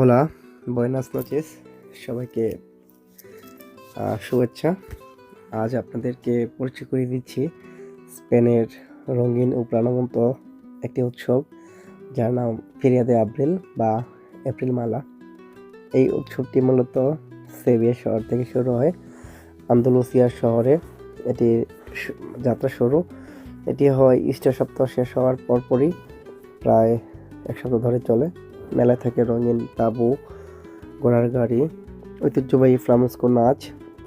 OLA বয়নাস নোচেস সবাইকে শুভেচ্ছা। আজ আপনাদেরকে পরিচয় করে দিচ্ছি স্পেনের রঙিন ও প্রাণবন্ত একটি উৎসব, যার নাম ফেরিয়া দে আব্রিল বা এপ্রিল মালা। এই উৎসবটি মূলত সেভিয়া শহর থেকে শুরু হয় আন্দোলুসিয়া শহরে। এটি যাত্রা শুরু। এটি হয় ইস্টার সপ্তাহ শেষ হওয়ার পরপরই প্রায় এক সপ্তাহ ধরে চলে। মেলায় থাকে রঙিন তাঁবু, ঘোড়ার গাড়ি, ঐতিহ্যবাহী ফ্লামেস্কো নাচ,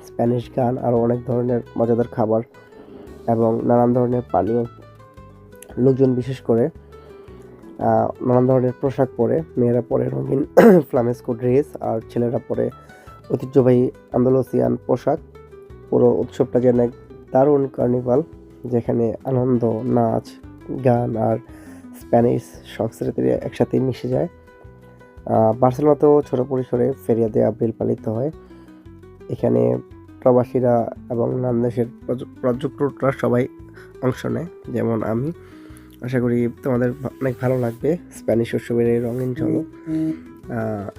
স্প্যানিশ গান, আরও অনেক ধরনের মজাদার খাবার এবং নানান ধরনের পানীয়। লোকজন বিশেষ করে নানান ধরনের পোশাক পরে, মেয়েরা পরে রঙিন ফ্লামেস্কো ড্রেস আর ছেলেরা পরে ঐতিহ্যবাহী আন্দোলসিয়ান পোশাক। পুরো উৎসবটা যেন এক দারুণ কার্নিভাল, যেখানে আনন্দ, নাচ, গান আর স্প্যানিশ সংস্কৃতি একসাথে মিশে যায়। বার্সেলোনাতেও ছোট পরিসরে ফেরিয়া দে আব্রিল পালিত হয়। এখানে প্রবাসীরা এবং নানান দেশের পর্যটকরা সবাই অংশ নেয় যেমন আমি। আশা করি তোমাদের অনেক ভালো লাগবে স্প্যানিশ উৎসবের এই রঙিন ঝলক।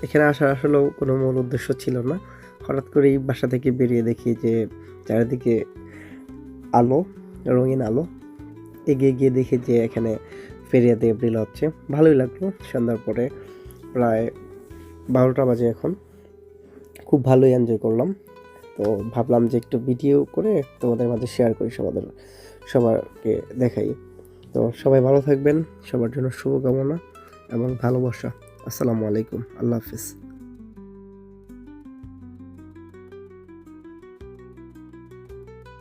এখানে আসার আসলেও কোনো মূল উদ্দেশ্য ছিল না। হঠাৎ করেই বাসা থেকে বেরিয়ে দেখি যে চারিদিকে আলো রঙিন আলো। এগিয়ে গিয়ে দেখি যে এখানে ফেরিয়াতে এপ্রিল হচ্ছে। ভালোই লাগল সন্ধ্যার পরে। প্রায় বারোটা বাজে এখন। খুব ভালোই এনজয় করলাম। তো ভাবলাম যে একটু ভিডিও করে তোমাদের মাঝে শেয়ার করি সবাদের সবারকে দেখাই। তো সবাই ভালো থাকবেন, সবার জন্য শুভকামনা এবং ভালোবাসা। আসসালামু আলাইকুম, আল্লাহ হাফিজ।